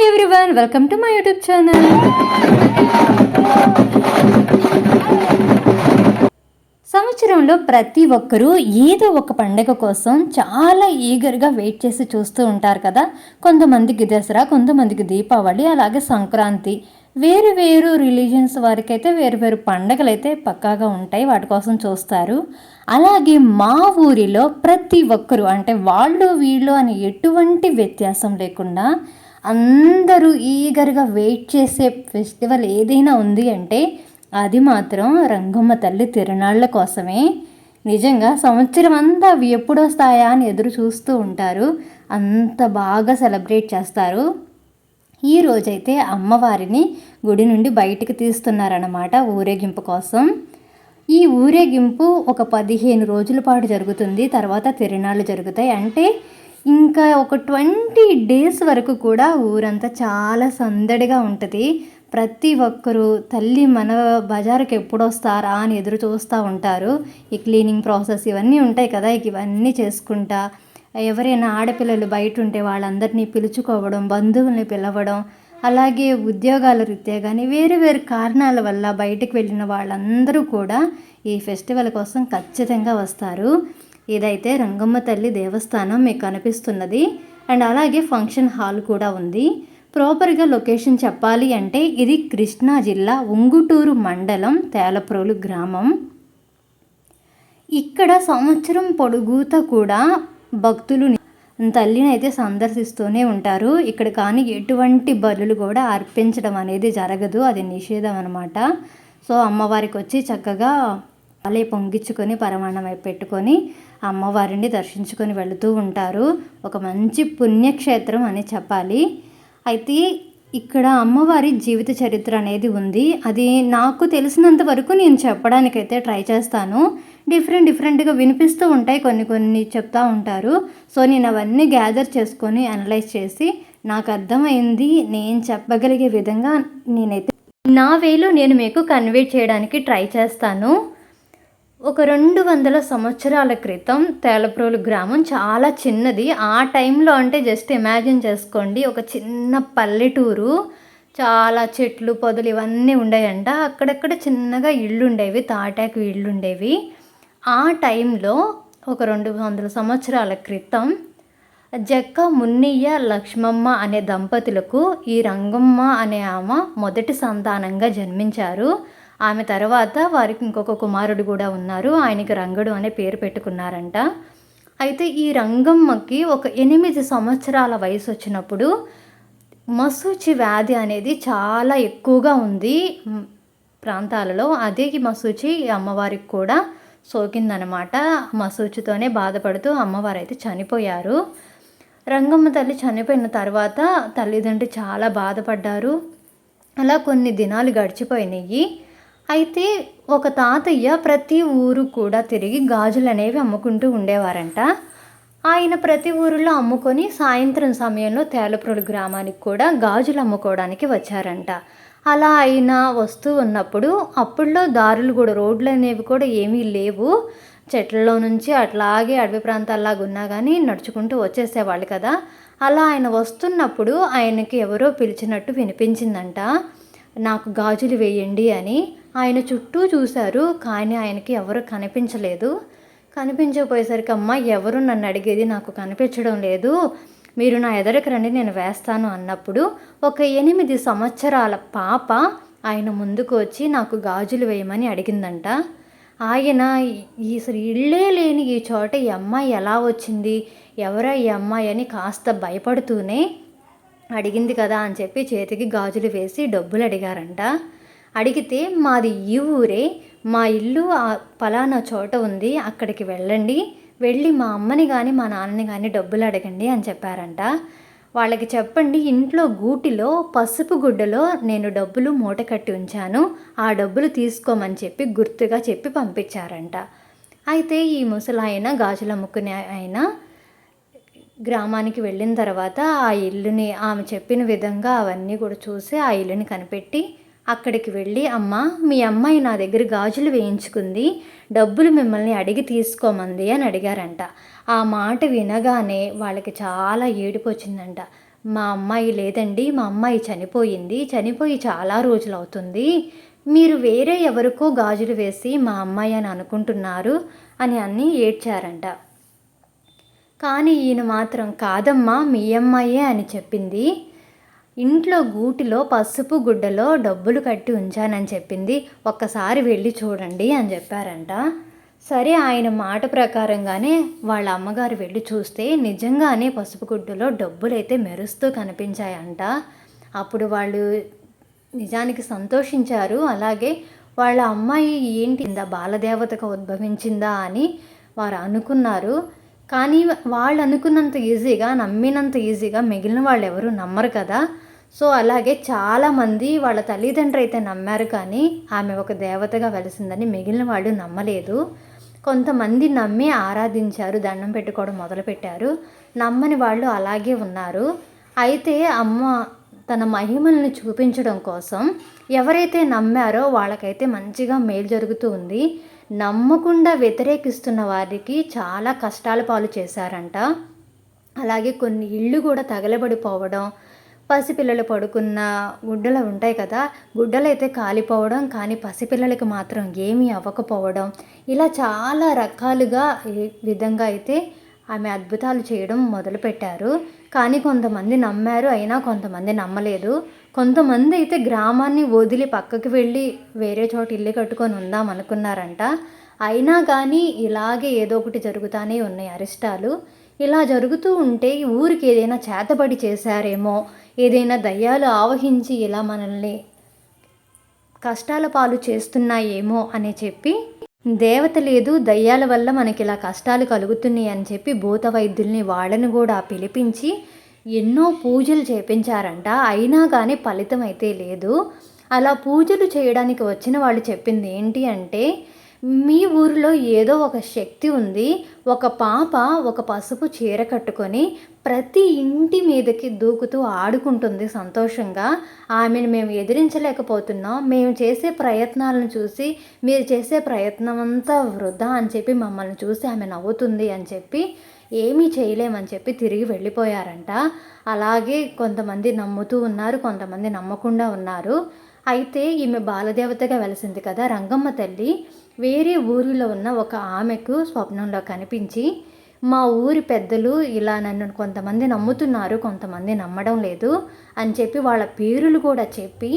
Hi everyone welcome to my YouTube channel సంవత్సరంలో ప్రతి ఒక్కరూ ఏదో ఒక పండగ కోసం చాలా ఈగర్గా వెయిట్ చేసి చూస్తూ ఉంటారు కదా. కొంతమందికి దసరా కొంతమందికి దీపావళి అలాగే సంక్రాంతి. వేరు వేరు రిలీజియన్స్ వారికైతే వేరు వేరు పండగలు అయితే పక్కాగా ఉంటాయి వాటి కోసం చూస్తారు. అలాగే మా ఊరిలో ప్రతి ఒక్కరు అంటే వాళ్ళు వీళ్ళు అని ఎటువంటి వ్యత్యాసం లేకుండా అందరూ ఈగర్గా వెయిట్ చేసే ఫెస్టివల్ ఏదైనా ఉంది అంటే అది మాత్రం రంగమ్మ తల్లి తిరునాళ్ళ కోసమే. నిజంగా సంవత్సరం అంతా అవి ఎప్పుడు వస్తాయా అని ఎదురు చూస్తూ ఉంటారు. అంత బాగా సెలబ్రేట్ చేస్తారు. ఈ రోజైతే అమ్మవారిని గుడి నుండి బయటికి తీస్తున్నారన్నమాట ఊరేగింపు కోసం. ఈ ఊరేగింపు ఒక పదిహేను రోజుల పాటు జరుగుతుంది. తర్వాత తిరునాళ్ళు జరుగుతాయి. అంటే ఇంకా ఒక ట్వంటీ డేస్ వరకు కూడా ఊరంతా చాలా సందడిగా ఉంటుంది. ప్రతి ఒక్కరూ తల్లి మన బజారుకి ఎప్పుడు వస్తారా అని ఎదురు చూస్తూ ఉంటారు. ఈ క్లీనింగ్ ప్రాసెస్ ఇవన్నీ ఉంటాయి కదా ఇవన్నీ చేసుకుంటా. ఎవరైనా ఆడపిల్లలు బయట ఉంటే వాళ్ళందరినీ పిలుచుకోవడం బంధువుల్ని పిలవడం అలాగే ఉద్యోగాల రీత్యా కానీ వేరు వేరు కారణాల వల్ల బయటకు వెళ్ళిన వాళ్ళందరూ కూడా ఈ ఫెస్టివల్ కోసం ఖచ్చితంగా వస్తారు. ఇదైతే రంగమ్మ తల్లి దేవస్థానం మీకు కనిపిస్తున్నది అండ్ అలాగే ఫంక్షన్ హాల్ కూడా ఉంది. ప్రాపర్గా లొకేషన్ చెప్పాలి అంటే ఇది కృష్ణా జిల్లా ఉంగుటూరు మండలం తేలప్రోలు గ్రామం. ఇక్కడ సంవత్సరం పొడుగుతా కూడా భక్తులు తల్లిని అయితే సందర్శిస్తూనే ఉంటారు. ఇక్కడ కానీ ఎటువంటి బలులు కూడా అర్పించడం అనేది జరగదు. అది నిషేధం అనమాట సో అమ్మవారికి వచ్చి చక్కగా అలా పొంగించుకొని పరమాణం పెట్టుకొని అమ్మవారిని దర్శించుకొని వెళుతూ ఉంటారు. ఒక మంచి పుణ్యక్షేత్రం అని చెప్పాలి. అయితే ఇక్కడ అమ్మవారి జీవిత చరిత్ర అనేది ఉంది. అది నాకు తెలిసినంత వరకు నేను చెప్పడానికైతే ట్రై చేస్తాను. డిఫరెంట్ డిఫరెంట్గా వినిపిస్తూ ఉంటాయి. కొన్ని కొన్ని చెప్తూ ఉంటారు. సో నేను అవన్నీ గ్యాదర్ చేసుకొని అనలైజ్ చేసి నాకు అర్థమైంది. నేను చెప్పగలిగే విధంగా నేనైతే నా వేలో నేను మీకు కన్వే చేయడానికి ట్రై చేస్తాను. ఒక రెండు వందల సంవత్సరాల క్రితం తేలప్రోలు గ్రామం చాలా చిన్నది. ఆ టైంలో అంటే జస్ట్ ఇమాజిన్ చేసుకోండి ఒక చిన్న పల్లెటూరు చాలా చెట్లు పొదలు ఇవన్నీ ఉండేయంట. అక్కడక్కడ చిన్నగా ఇళ్ళు ఉండేవి తాటాకు ఇళ్ళు ఉండేవి ఆ టైంలో ఒక రెండు వందల సంవత్సరాల క్రితం జక్క మున్నయ్య లక్ష్మమ్మ అనే దంపతులకు ఈ రంగమ్మ అనే ఆమె మొదటి సంతానంగా జన్మించారు. ఆమె తర్వాత వారికి ఇంకొక కుమారుడు కూడా ఉన్నారు. ఆయనకి రంగడు అనే పేరు పెట్టుకున్నారంట. అయితే ఈ రంగమ్మకి ఒక ఎనిమిది సంవత్సరాల వయసు వచ్చినప్పుడు మసూచి వ్యాధి అనేది చాలా ఎక్కువగా ఉంది. ప్రాంతాలలో అదే మసూచి అమ్మవారికి కూడా సోకిందనమాట. మసూచితోనే బాధపడుతూ అమ్మవారు అయితే చనిపోయారు. రంగమ్మ తల్లి చనిపోయిన తర్వాత తల్లిదండ్రులు చాలా బాధపడ్డారు. అలా కొన్ని దినాలు గడిచిపోయినాయి. అయితే ఒక తాతయ్య ప్రతి ఊరు కూడా తిరిగి గాజులు అనేవి అమ్ముకుంటూ ఉండేవారంట. ఆయన ప్రతి ఊరిలో అమ్ముకొని సాయంత్రం సమయంలో తేలప్రోలు గ్రామానికి కూడా గాజులు అమ్ముకోవడానికి వచ్చారంట. అలా ఆయన వస్తూ ఉన్నప్పుడు అప్పుల్లో దారులు కూడా రోడ్లు అనేవి కూడా ఏమీ లేవు. చెట్లలో నుంచి అట్లాగే అడవి ప్రాంతాల్లాగా ఉన్నా కానీ నడుచుకుంటూ వచ్చేసేవాళ్ళు కదా. అలా ఆయన వస్తున్నప్పుడు ఆయనకి ఎవరో పిలిచినట్టు వినిపించిందంట. నాకు గాజులు వేయండి అని ఆయన చుట్టూ చూశారు కానీ ఆయనకి ఎవరు కనిపించలేదు. కనిపించకపోయేసరికి అమ్మ ఎవరు నన్ను అడిగేది నాకు కనిపించడం లేదు. మీరు నా ఎదరికి రండి నేను వేస్తాను అన్నప్పుడు ఒక ఎనిమిది సంవత్సరాల పాప ఆయన ముందుకు వచ్చి నాకు గాజులు వేయమని అడిగిందంట. ఆయన ఈ ఇళ్ళే లేని ఈ చోట ఈ అమ్మాయి ఎలా వచ్చింది? ఎవరా ఈ అమ్మాయి? అని కాస్త భయపడుతూనే అడిగింది కదా అని చెప్పి చేతికి గాజులు వేసి డబ్బులు అడిగారంట. అడిగితే మాది ఈ ఊరే మా ఇల్లు పలానా చోట ఉంది అక్కడికి వెళ్ళండి. వెళ్ళి మా అమ్మని కానీ మా నాన్నని కానీ డబ్బులు అడగండి అని చెప్పారంట. వాళ్ళకి చెప్పండి ఇంట్లో గూటిలో పసుపు గుడ్డలో నేను డబ్బులు మూట కట్టి ఉంచాను. ఆ డబ్బులు తీసుకోమని చెప్పి గుర్తుగా చెప్పి పంపించారంట. అయితే ఈ ముసలాయన గాజులు అమ్ముకునే ఆయన గ్రామానికి వెళ్ళిన తర్వాత ఆ ఇల్లుని ఆమె చెప్పిన విధంగా అవన్నీ కూడా చూసి ఆ ఇల్లుని కనిపెట్టి అక్కడికి వెళ్ళి అమ్మ మీ అమ్మాయి నా దగ్గర గాజులు వేయించుకుంది డబ్బులు మిమ్మల్ని అడిగి తీసుకోమంది అని అడిగారంట. ఆ మాట వినగానే వాళ్ళకి చాలా ఏడుపు వచ్చిందంట. మా అమ్మాయి లేదండి మా అమ్మాయి చనిపోయింది చనిపోయి చాలా రోజులు అవుతుంది మీరు వేరే ఎవరికో గాజులు వేసి మా అమ్మాయి అని అనుకుంటున్నారు అని అన్నీ ఏడ్చారంట. కానీ ఈయన మాత్రం కాదమ్మా మీ అమ్మాయే అని చెప్పింది. ఇంట్లో గూటిలో పసుపు గుడ్డలో డబ్బులు కట్టి ఉంచానని చెప్పింది. ఒక్కసారి వెళ్ళి చూడండి అని చెప్పారంట. సరే ఆయన మాట ప్రకారంగానే వాళ్ళ అమ్మగారు వెళ్ళి చూస్తే నిజంగానే పసుపు గుడ్డలో డబ్బులైతే మెరుస్తూ కనిపించాయంట. అప్పుడు వాళ్ళు నిజానికి సంతోషించారు. అలాగే వాళ్ళ అమ్మాయి ఏంటి ఇందా బాలదేవతగా ఉద్భవించిందా అని వారు అనుకున్నారు. కానీ వాళ్ళు అనుకున్నంత ఈజీగా నమ్మినంత ఈజీగా మిగిలిన వాళ్ళు ఎవరు నమ్మరు కదా. సో అలాగే చాలామంది వాళ్ళ తల్లిదండ్రులు అయితే నమ్మారు కానీ ఆమె ఒక దేవతగా వెలిసిందని మిగిలిన వాళ్ళు నమ్మలేదు. కొంతమంది నమ్మి ఆరాధించారు దండం పెట్టుకోవడం మొదలుపెట్టారు. నమ్మని వాళ్ళు అలాగే ఉన్నారు. అయితే అమ్మ తన మహిమలను చూపించడం కోసం ఎవరైతే నమ్మారో వాళ్ళకైతే మంచిగా మేలు జరుగుతూ ఉంది. నమ్మకుండా వ్యతిరేకిస్తున్న వారికి చాలా కష్టాల పాలు చేశారంట. అలాగే కొన్ని ఇళ్ళు కూడా తగలబడిపోవడం పసిపిల్లలు పడుకున్న గుడ్డలు ఉంటాయి కదా గుడ్డలు అయితే కాలిపోవడం కానీ పసిపిల్లలకి మాత్రం ఏమీ అవ్వకపోవడం ఇలా చాలా రకాలుగా ఈ విధంగా అయితే ఆమె అద్భుతాలు చేయడం మొదలుపెట్టారు. కానీ కొంతమంది నమ్మారు అయినా కొంతమంది నమ్మలేదు. కొంతమంది అయితే గ్రామాన్ని వదిలి పక్కకి వెళ్ళి వేరే చోట ఇల్లు కట్టుకొని ఉందాం అనుకున్నారంట. అయినా కానీ ఇలాగే ఏదో ఒకటి జరుగుతూనే ఉన్నాయి అరిష్టాలు. ఇలా జరుగుతూ ఉంటే ఊరికి ఏదైనా చేతబడి చేశారేమో ఏదైనా దయ్యాలు ఆవహించి ఇలా మనల్ని కష్టాల పాలు చేస్తున్నాయేమో అని చెప్పి దేవత లేదు దయ్యాల వల్ల మనకి ఇలా కష్టాలు కలుగుతున్నాయి అని చెప్పి భూత వైద్యుల్ని వాళ్ళని కూడా పిలిపించి ఎన్నో పూజలు చేపించారంట. అయినా కానీ ఫలితం అయితే లేదు. అలా పూజలు చేయడానికి వచ్చిన వాళ్ళు చెప్పింది ఏంటి అంటే మీ ఊరిలో ఏదో ఒక శక్తి ఉంది. ఒక పాప ఒక పసుపు చీర కట్టుకొని ప్రతి ఇంటి మీదకి దూకుతూ ఆడుకుంటుంది సంతోషంగా. ఆమెను మేము ఎదిరించలేకపోతున్నాం. మేము చేసే ప్రయత్నాలను చూసి మీరు చేసే ప్రయత్నం అంతా వృధా అని చెప్పి మమ్మల్ని చూసి ఆమె నవ్వుతుంది అని చెప్పి ఏమీ చేయలేమని చెప్పి తిరిగి వెళ్ళిపోయారంట. అలాగే కొంతమంది నమ్ముతూ ఉన్నారు కొంతమంది నమ్మకుండా ఉన్నారు. అయితే ఈమె బాలదేవతగా వెలిసింది కదా రంగమ్మ తల్లి. వేరే ఊరిలో ఉన్న ఒక ఆమెకు స్వప్నంలో కనిపించి మా ఊరి పెద్దలు ఇలా నన్ను కొంతమంది నమ్ముతున్నారు కొంతమంది నమ్మడం లేదు అని చెప్పి వాళ్ళ పేరులు కూడా చెప్పి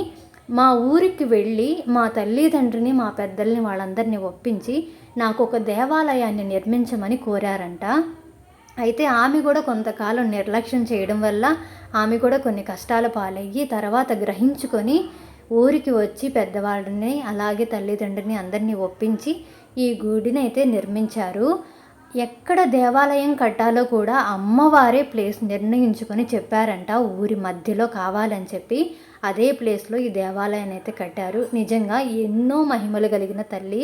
మా ఊరికి వెళ్ళి మా తల్లిదండ్రిని మా పెద్దల్ని వాళ్ళందరినీ ఒప్పించి నాకు ఒక దేవాలయాన్ని నిర్మించమని కోరారంట. అయితే ఆమె కూడా కొంతకాలం నిర్లక్ష్యం చేయడం వల్ల ఆమె కూడా కొన్ని కష్టాల పాలయ్యి తర్వాత గ్రహించుకొని ఊరికి వచ్చి పెద్దవాళ్ళని అలాగే తల్లిదండ్రిని అందరినీ ఒప్పించి ఈ గుడిని అయితే నిర్మించారు. ఎక్కడ దేవాలయం కట్టాలో కూడా అమ్మవారే ప్లేస్ నిర్ణయించుకొని చెప్పారంట ఊరి మధ్యలో కావాలని చెప్పి. అదే ప్లేస్లో ఈ దేవాలయాన్ని అయితే కట్టారు. నిజంగా ఎన్నో మహిమలు కలిగిన తల్లి.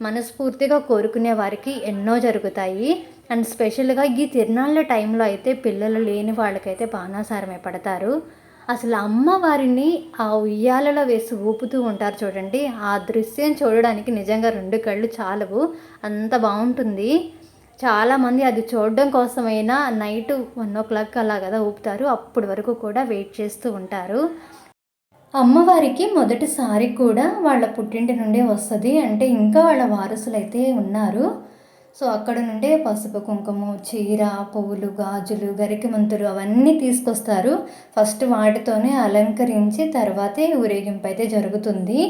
మనస్ఫూర్తిగా కోరుకునే వారికి ఎన్నో జరుగుతాయి. అండ్ స్పెషల్గా ఈ తిరునాళ్ళ టైంలో అయితే పిల్లలు లేని వాళ్ళకైతే బాణాసారమే పడతారు అసలు అమ్మవారిని ఆ ఉయ్యాలలో వేసి ఊపుతూ ఉంటారు చూడండి. ఆ దృశ్యం చూడడానికి నిజంగా రెండు కళ్ళు చాలవు. అంత బాగుంటుంది. చాలామంది అది చూడడం కోసమైనా నైట్ వన్ ఓ క్లాక్ అలా కదా ఊపుతారు. అప్పటి వరకు కూడా వెయిట్ చేస్తూ ఉంటారు. అమ్మవారికి మొదటిసారి కూడా వాళ్ళ పుట్టింటి నుండే వస్తుంది. అంటే ఇంకా వాళ్ళ వారసులు అయితే ఉన్నారు. సో అక్కడ నుండే పసుపు కుంకుమ చీర పువ్వులు గాజులు గరికమంతులు అవన్నీ తీసుకొస్తారు. ఫస్ట్ వాటితోనే అలంకరించి తర్వాతే ఊరేగింపు అయితే జరుగుతుంది.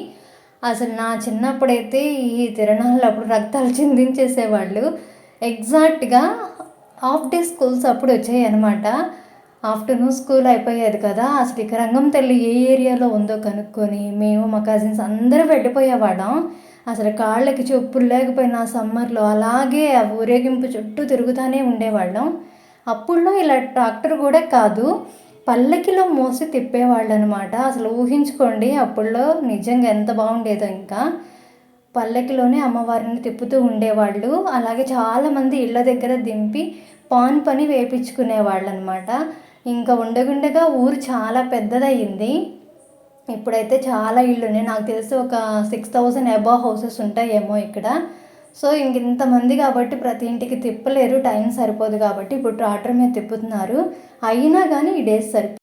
అసలు నా చిన్నప్పుడైతే ఈ తిరణాల్లో అప్పుడు రక్తాలు చిందించేసేవాళ్ళు. ఎగ్జాక్ట్గా హాఫ్ డే స్కూల్స్ అప్పుడు వచ్చాయి అనమాట ఆఫ్టర్నూన్ స్కూల్ అయిపోయేది కదా అసలు ఇక రంగం తల్లి ఏ ఏరియాలో ఉందో కనుక్కొని మేము మా కజిన్స్ అందరూ వెళ్ళిపోయేవాళ్ళం. అసలు కాళ్ళకి చెప్పులు లేకపోయినా సమ్మర్లో అలాగే ఆ ఊరేగింపు చుట్టూ తిరుగుతూనే ఉండేవాళ్ళం. అప్పుల్లో ఇలా ట్రాక్టర్ కూడా కాదు పల్లకిలో మోసి తిప్పేవాళ్ళు అనమాట అసలు ఊహించుకోండి అప్పుల్లో నిజంగా ఎంత బాగుండేదో ఇంకా. పల్లకిలోనే అమ్మవారిని తిప్పుతూ ఉండేవాళ్ళు. అలాగే చాలామంది ఇళ్ళ దగ్గర దింపి పాన్ పని వేపించుకునేవాళ్ళు అనమాట ఇంకా ఉండగుండగా ఊరు చాలా పెద్దదయ్యింది. ఇప్పుడైతే చాలా ఇళ్ళు ఉన్నాయి నాకు తెలిసి ఒక సిక్స్ థౌజండ్ అబవ్ హౌసెస్ ఉంటాయేమో ఇక్కడ. సో ఇంక ఇంతమంది కాబట్టి ప్రతి ఇంటికి తిప్పలేరు. టైం సరిపోదు కాబట్టి ఇప్పుడు ట్రాక్టర్ మీద తిప్పుతున్నారు. అయినా కానీ ఈ డేస్ సరి